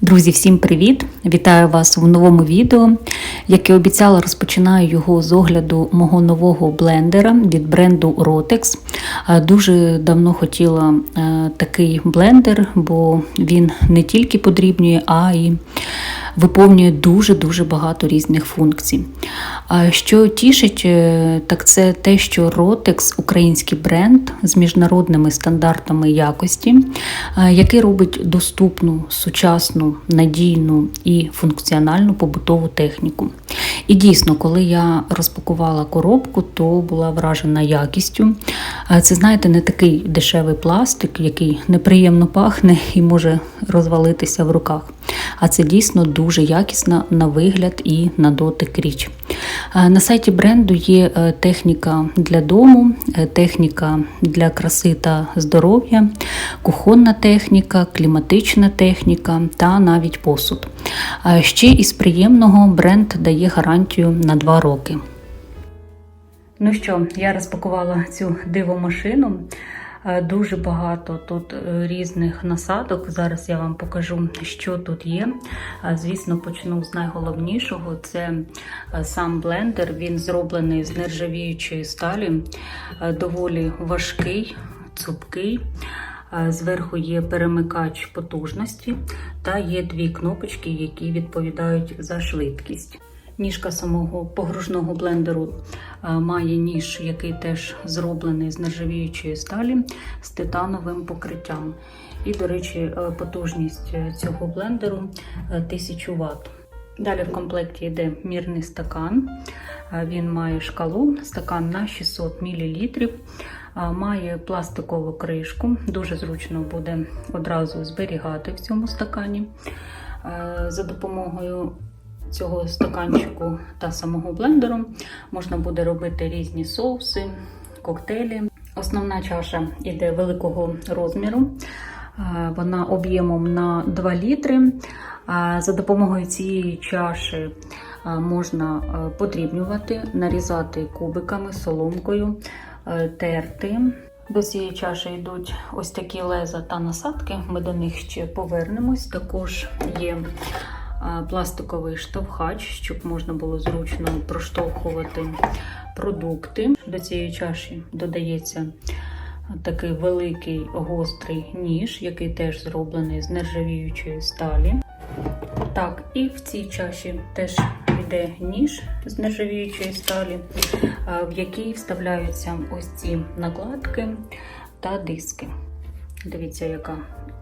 Друзі, всім привіт! Вітаю вас в новому відео. Як і обіцяла, розпочинаю його з огляду мого нового блендера від бренду Rotex. Дуже давно хотіла е, такий блендер, бо він не тільки подрібнює, а й виповнює дуже-дуже багато різних функцій. Що тішить, е, так це те, що Rotex – український бренд з міжнародними стандартами якості, е, який робить доступну, сучасну, надійну і функціональну побутову техніку. І дійсно, коли я розпакувала коробку, то була вражена якістю. Це, знаєте, не такий дешевий пластик, який неприємно пахне і може розвалитися в руках. А це дійсно дуже якісна на вигляд і на дотик річ. Е, На сайті бренду є е, техніка для дому, е, техніка для краси та здоров'я, кухонна техніка, кліматична техніка та навіть посуд. Ще із приємного бренд дає гарантію на 2 роки. Ну що, я розпакувала цю дивомашину. Е, Дуже багато тут е, різних насадок. Зараз я вам покажу, що тут є. Е, Звісно, почну з найголовнішого: це сам блендер. Він зроблений з нержавіючої сталі, доволі важкий, цупкий. Зверху є перемикач потужності та є дві кнопочки, які відповідають за швидкість. Ніжка самого погружного блендеру е, має ніж, який теж зроблений з нержавіючої сталі з титановим покриттям. І, до речі, е, потужність е, цього блендеру е, 1000 Вт. Далі в комплекті йде мірний стакан. Він має шкалу, стакан на 600 мл. Має пластикову кришку, дуже зручно буде одразу зберігати в цьому стакані. За допомогою цього стаканчику та самого блендеру можна буде робити різні соуси, коктейлі. Основна чаша йде великого розміру. Е, Вона об'ємом на 2 літри. Е, За допомогою цієї чаші е, можна подрібнювати, нарізати кубиками, соломкою, терти. До цієї чаші йдуть ось такі леза та насадки. Ми до них ще повернемось. Також є пластиковий штовхач, щоб можна було зручно проштовхувати продукти. До цієї чаші додається такий великий гострий ніж, який теж зроблений з нержавіючої сталі. Так, і в цій чаші теж йде ніж з нержавіючої сталі, в який вставляються ось ці накладки та диски. Дивіться, яка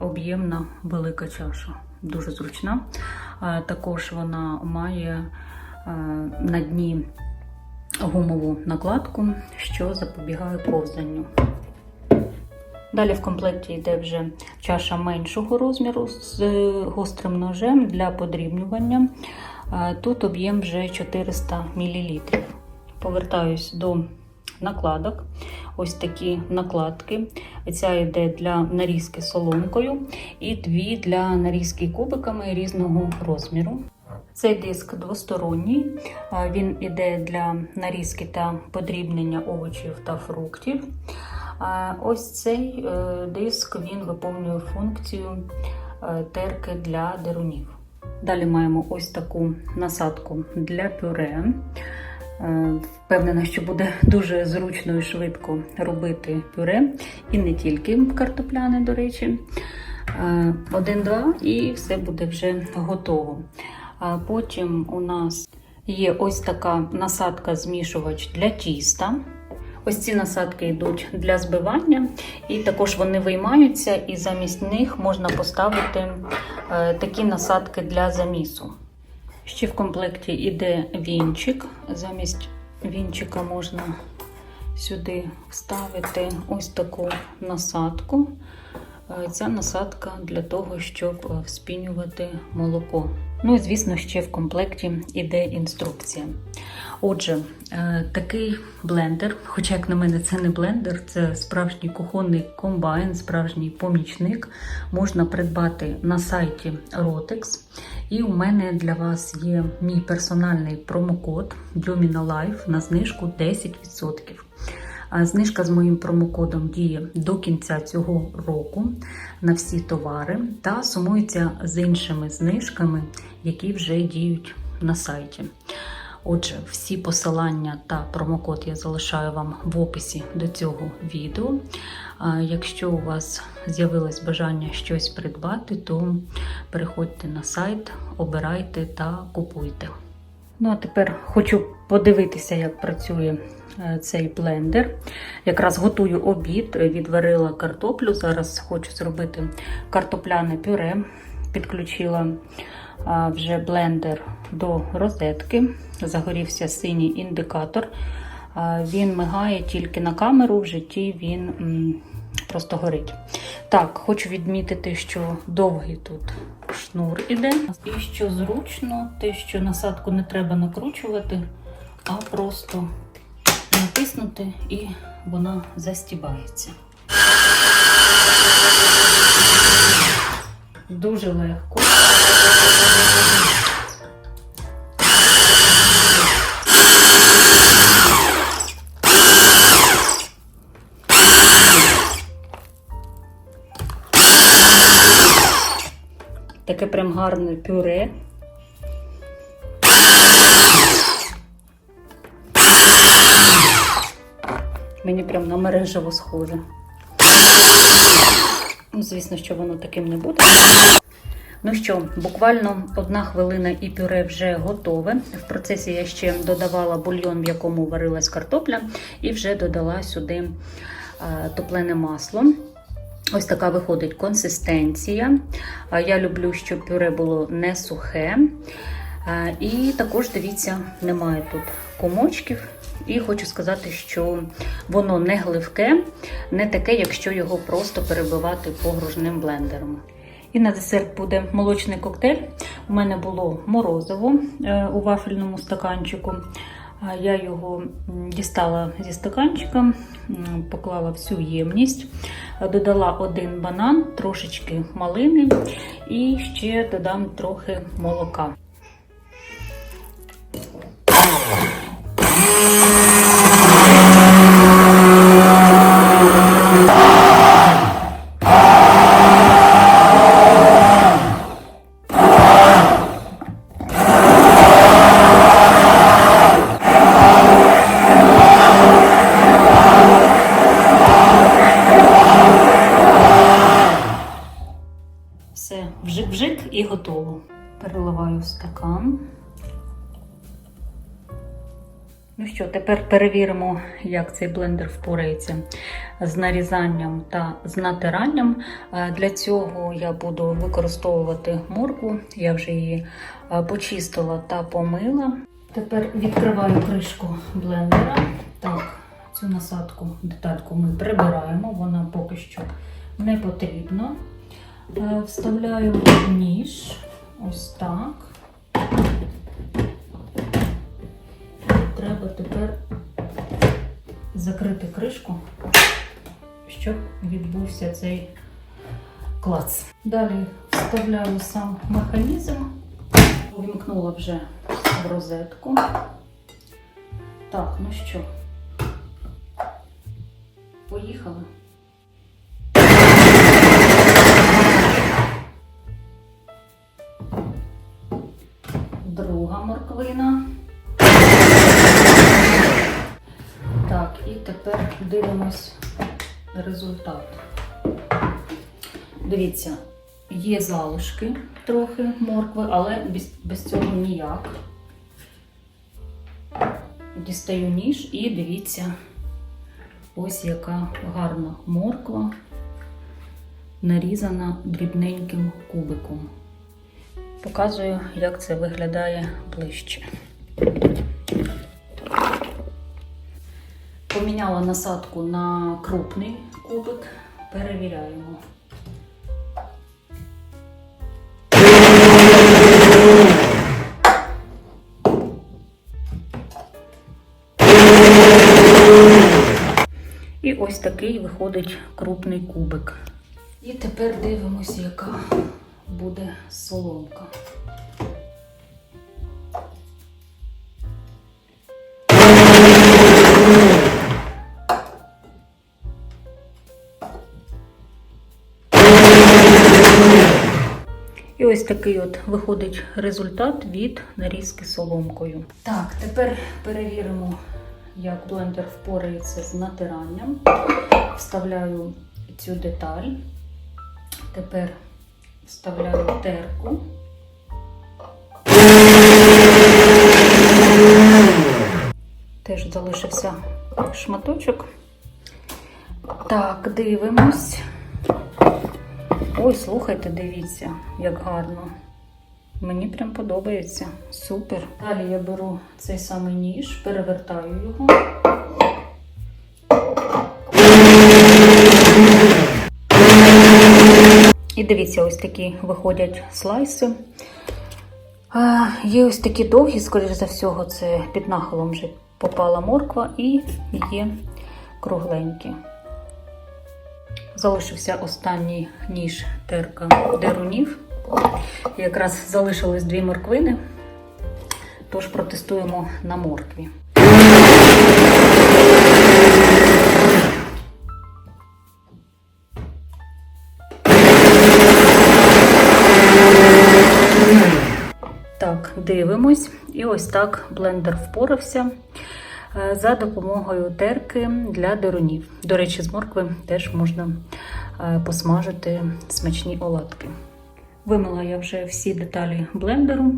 об'ємна велика чаша. Дуже зручна. Також вона має на дні гумову накладку, що запобігає ковзанню. Далі в комплекті йде вже чаша меншого розміру з гострим ножем для подрібнювання. Тут об'єм вже 400 мл. Повертаюсь до накладок. Ось такі накладки. Ця йде для нарізки соломкою і дві для нарізки кубиками різного розміру. Цей диск двосторонній, він іде для нарізки та подрібнення овочів та фруктів. Ось цей е, диск він виповнює функцію е, терки для дерунів. Далі маємо ось таку насадку для пюре. Е, Впевнена, що буде дуже зручно і швидко робити пюре, і не тільки картопляне, до речі. Е, Один-два, і все буде вже готово. Потім у нас є ось така насадка-змішувач для тіста. Ось ці насадки йдуть для збивання, і також вони виймаються, і замість них можна поставити е, такі насадки для замісу. Ще в комплекті йде вінчик. Замість вінчика можна сюди вставити ось таку насадку. Е, Ця насадка для того, щоб е, вспінювати молоко. Ну і звісно, ще в комплекті йде інструкція. Отже, е, такий блендер, хоча, як на мене, це не блендер, це справжній кухонний комбайн, справжній помічник, можна придбати на сайті Rotex. І у мене для вас є мій персональний промокод Lumina Life на знижку 10%. Знижка з моїм промокодом діє до кінця цього року на всі товари та сумується з іншими знижками, які вже діють на сайті. Отже, всі посилання та промокод я залишаю вам в описі до цього відео. Якщо у вас з'явилось бажання щось придбати, то переходьте на сайт, обирайте та купуйте. Ну а тепер хочу подивитися, як працює е, цей блендер. Якраз готую обід, відварила картоплю. Зараз хочу зробити картопляне пюре. Підключила вже блендер до розетки. Загорівся синій індикатор. Він мигає тільки на камеру, в житті він просто горить. Так, хочу відмітити, що довгий тут шнур іде. І що зручно, те, що насадку не треба накручувати, а просто натиснути і вона застібається. Дуже легко. Таке прям гарне пюре. Мені прям на мережево схоже. Ну, звісно, що воно таким не буде. Ну що, буквально одна хвилина і пюре вже готове. В процесі я ще додавала бульйон, в якому варилась картопля, і вже додала сюди е, топлене масло. Ось така виходить консистенція. Я люблю, щоб пюре було не сухе. І також, дивіться, немає тут комочків. І хочу сказати, що воно не гливке, не таке, якщо його просто перебивати погружним блендером. І на десерт буде молочний коктейль. У мене було морозиво е, у вафельному стаканчику. Я його дістала зі стаканчика, поклала всю ємність, додала один банан, трошечки малини і ще додам трохи молока. Тепер перевіримо, як цей блендер впорається з нарізанням та з натиранням. Е, Для цього я буду використовувати моркву. Я вже її е, почистила та помила. Тепер відкриваю кришку блендера. Так, цю насадку, детальку ми прибираємо, вона поки що не потрібна. Е, Вставляю ніж, ось так. Треба тепер закрити кришку, щоб відбувся цей клац. Далі вставляю сам механізм, увімкнула вже в розетку. Так, ну що, поїхали. Друга морквина. Так, і тепер дивимось результат. Дивіться, є залишки трохи моркви, але без, без цього ніяк. Дістаю ніж і дивіться, ось яка гарна морква, нарізана дрібненьким кубиком. Показую, як це виглядає ближче. Поміняла насадку на крупний кубик, перевіряємо. І ось такий виходить крупний кубик. І тепер дивимося, яка буде соломка. Такий от виходить результат від нарізки соломкою. Так, тепер перевіримо, як блендер впорається з натиранням. Вставляю цю деталь. Тепер вставляю терку. Теж залишився шматочок. Так, дивимось. Ой, слухайте, дивіться, як гарно. Мені прям подобається. Супер. Далі я беру цей самий ніж, перевертаю його. І дивіться, ось такі виходять слайси. А, є ось такі довгі, скоріш за всього, це під нахилом вже попала морква і є кругленькі. Залишився останній ніж терка дерунів. Якраз залишились дві морквини, тож протестуємо на моркві. Так, дивимось. І ось так блендер впорався за допомогою терки для дерунів. До речі, з моркви теж можна е, посмажити смачні оладки. Вимила я вже всі деталі блендеру.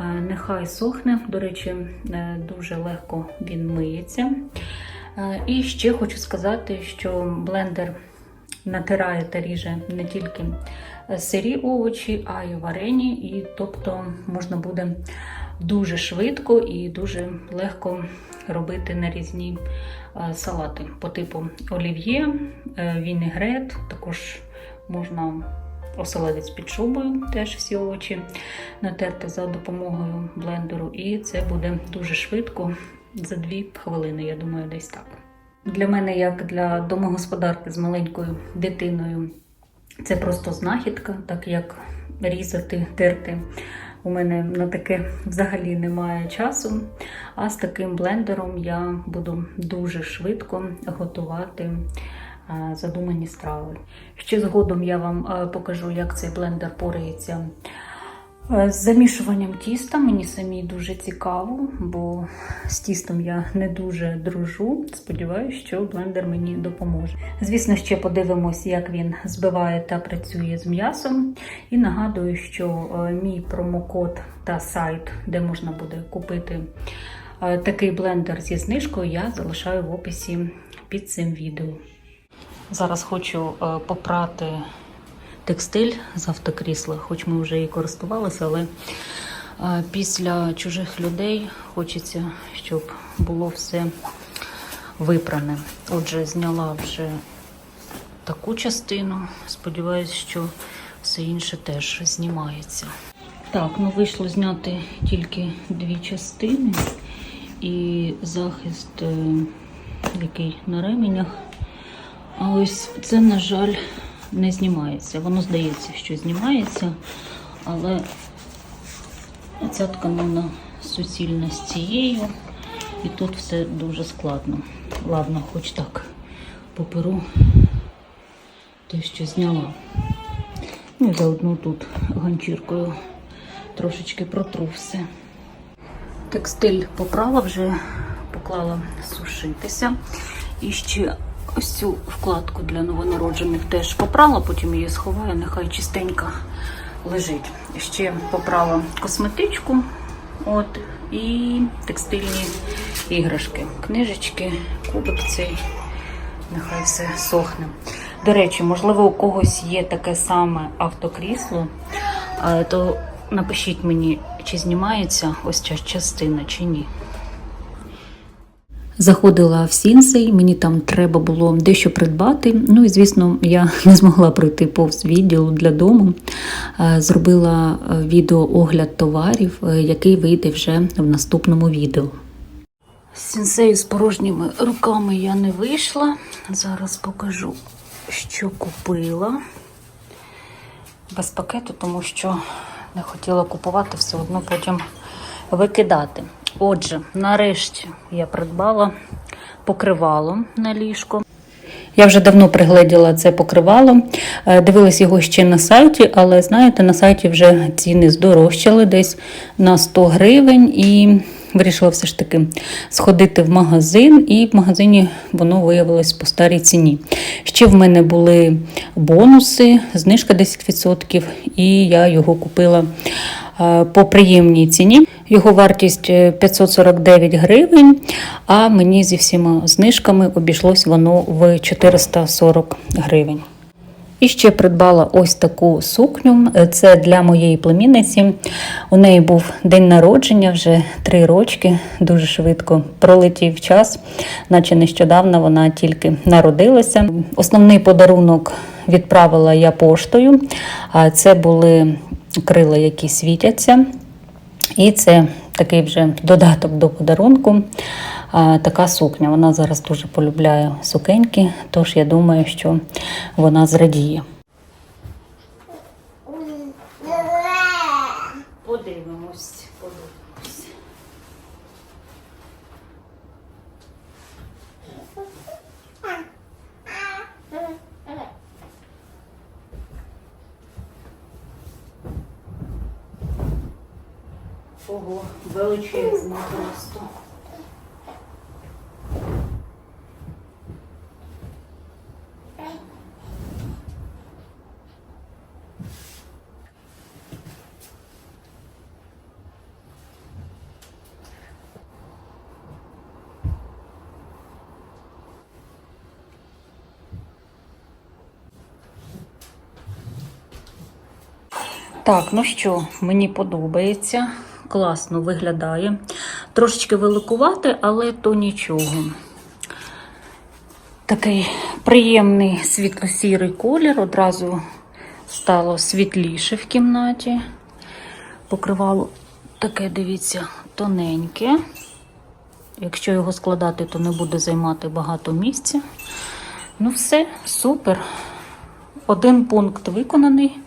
Е, Нехай сохне, до речі, е, дуже легко він миється. Е, І ще хочу сказати, що блендер натирає та ріже не тільки сирі овочі, а й варені, і тобто можна буде дуже швидко і дуже легко робити нарізні е, салати по типу олів'є, е, вінегрет, також можна оселедець під шубою, теж всі овочі натерти за допомогою блендеру, і це буде дуже швидко, за 2 хвилини, я думаю, десь так. Для мене, як для домогосподарки з маленькою дитиною, це просто знахідка, так як різати, терти. У мене на таке взагалі немає часу. А з таким блендером я буду дуже швидко готувати е, задумані страви. Ще згодом я вам е, покажу, як цей блендер порається з замішуванням тіста. Мені самі дуже цікаво, бо з тістом я не дуже дружу. Сподіваюся, що блендер мені допоможе. Звісно, ще подивимось, як він збиває та працює з м'ясом. І нагадую, що е, мій промокод та сайт, де можна буде купити е, такий блендер зі знижкою, я залишаю в описі під цим відео. Зараз хочу е, попрати текстиль з автокрісла, хоч ми вже і користувалися, але після чужих людей хочеться, щоб було все випране. Отже, зняла вже таку частину. Сподіваюсь, що все інше теж знімається. Так, ну вийшло зняти тільки дві частини і захист, е, який на ременях. А ось це, на жаль, не знімається. Воно здається, що знімається, але ця тканина суцільна з цією, і тут все дуже складно. Ладно, хоч так поперу те, що зняла. Ну і заодно тут ганчіркою трошечки протру все. Текстиль поправила вже, поклала сушитися. І ще ось цю вкладку для новонароджених теж попрала, потім її сховаю, нехай чистенька лежить. Ще попрала косметичку от, і текстильні іграшки, книжечки, кубик цей. Нехай все сохне. До речі, можливо, у когось є таке саме автокрісло, е, то напишіть мені, чи знімається ось ця частина, чи ні. Заходила в Сінсей, мені там треба було дещо придбати. Ну і звісно, я не змогла пройти повз відділ для дому. Е, Зробила е, відеоогляд товарів, е, який вийде вже в наступному відео. З Сінсею з порожніми руками я не вийшла. Зараз покажу, що купила. Без пакету, тому що не хотіла купувати, все одно потім викидати. Отже, нарешті я придбала покривало на ліжко. Я вже давно пригледіла це покривало. Е, Дивилась його ще на сайті, але знаєте, на сайті вже ціни здорожчали десь на 100 гривень і вирішила все ж таки сходити в магазин, і в магазині воно виявилось по старій ціні. Ще в мене були бонуси, знижка 10%, і я його купила е, по приємній ціні. Його вартість е, 549 гривень, а мені зі всіма знижками обійшлось воно в 440 гривень. І ще придбала ось таку сукню. Це для моєї племінниці. У неї був день народження, вже три рочки. Дуже швидко пролетів час, наче нещодавно вона тільки народилася. Основний подарунок відправила я поштою. Це були крила, які світяться. І це такий вже додаток до подарунку. Така сукня. Вона зараз дуже полюбляє сукеньки, тож я думаю, що вона зрадіє. Так, ну що, мені подобається. Класно виглядає. Трошечки великувати, але то нічого. Такий приємний світло-сірий колір. Одразу стало світліше в кімнаті. Покривало таке, дивіться, тоненьке. Якщо його складати, то не буде займати багато місця. Ну, все, супер. Один пункт виконаний.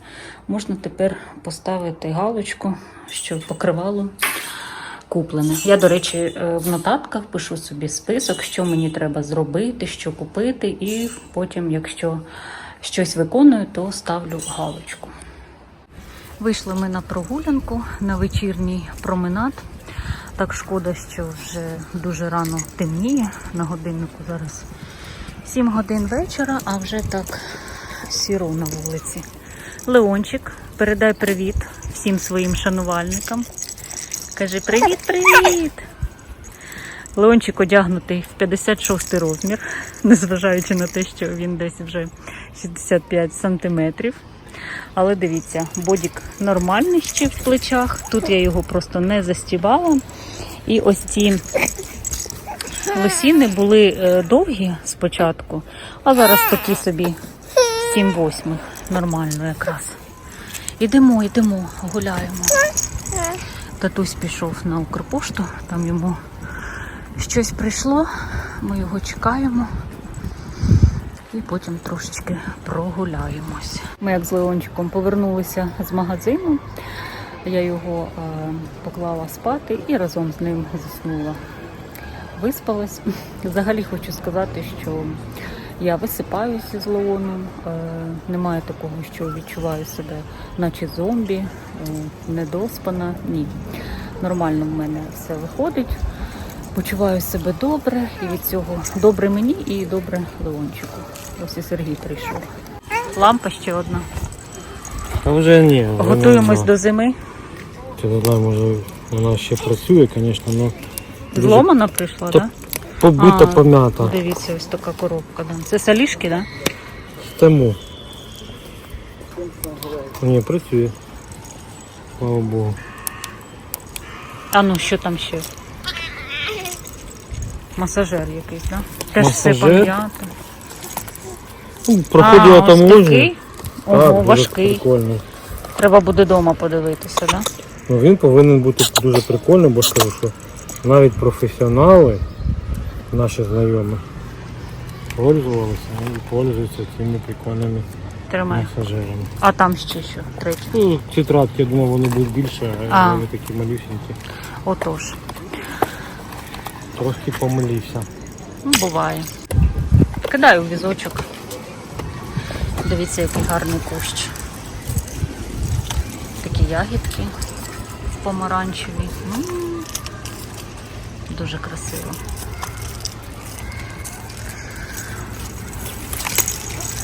Можна тепер поставити галочку, що покривало куплене. Я, до речі, е, в нотатках пишу собі список, що мені треба зробити, що купити, і потім, якщо щось виконую, то ставлю галочку. Вийшли ми на прогулянку на вечірній променад. Так шкода, що вже дуже рано темніє. На годиннику зараз 7 годин вечора, а вже так сіро на вулиці. Леончик, передай привіт всім своїм шанувальникам. Кажи привіт, привіт! Леончик одягнутий в 56 розмір, незважаючи на те, що він десь вже 65 сантиметрів. Але дивіться, бодік нормальний ще в плечах. Тут я його просто не застібала. І ось ці лосіни були е, довгі спочатку, а зараз такі собі 7-8. Нормально якраз. Ідемо, йдемо, гуляємо. Татусь пішов на Укрпошту, там йому щось прийшло, ми його чекаємо. І потім трошечки прогуляємось. Ми як з Леончиком повернулися з магазину. Я його е, поклала спати і разом з ним заснула. Виспалась. Взагалі хочу сказати, що я висипаюся з Леоном. Е, немає такого, що відчуваю себе, наче зомбі, е, недоспана. Ні. Нормально в мене все виходить. Почуваю себе добре і від цього добре мені і добре Леончику. Ось і Сергій прийшов. Лампа ще одна. Та вже ні. вже Готуємось до зими. Я не знаю, може вона ще працює, звісно, але Зломана прийшла, так? Побита, А, пом'ята. Дивіться, ось така коробка. Да. Це салішки, так? Да? Стему. Ні, працює. Слава Богу. А ну що там ще? Масажер якийсь, так? Да? Теж все Масажер? пом'ято. Ну, проходила а, там ось ложі. Ого, Так, дуже важкий. Прикольно. Треба буде вдома подивитися, так? Да? Ну, він повинен бути дуже прикольним, бо ж кажу, що навіть професіонали, наші знайомі, пользувалися і пользуються цими прикольними Тримай. масажерами. А там ще що? Третє. Ну, тетрадки, я думав, вони будуть більше, а А. вони такі малюсенькі. Отож. Трошки помилився. Ну, буває. Кидаю в візочок. Дивіться, який гарний кущ. Такі ягідки помаранчеві. М, Дуже красиво.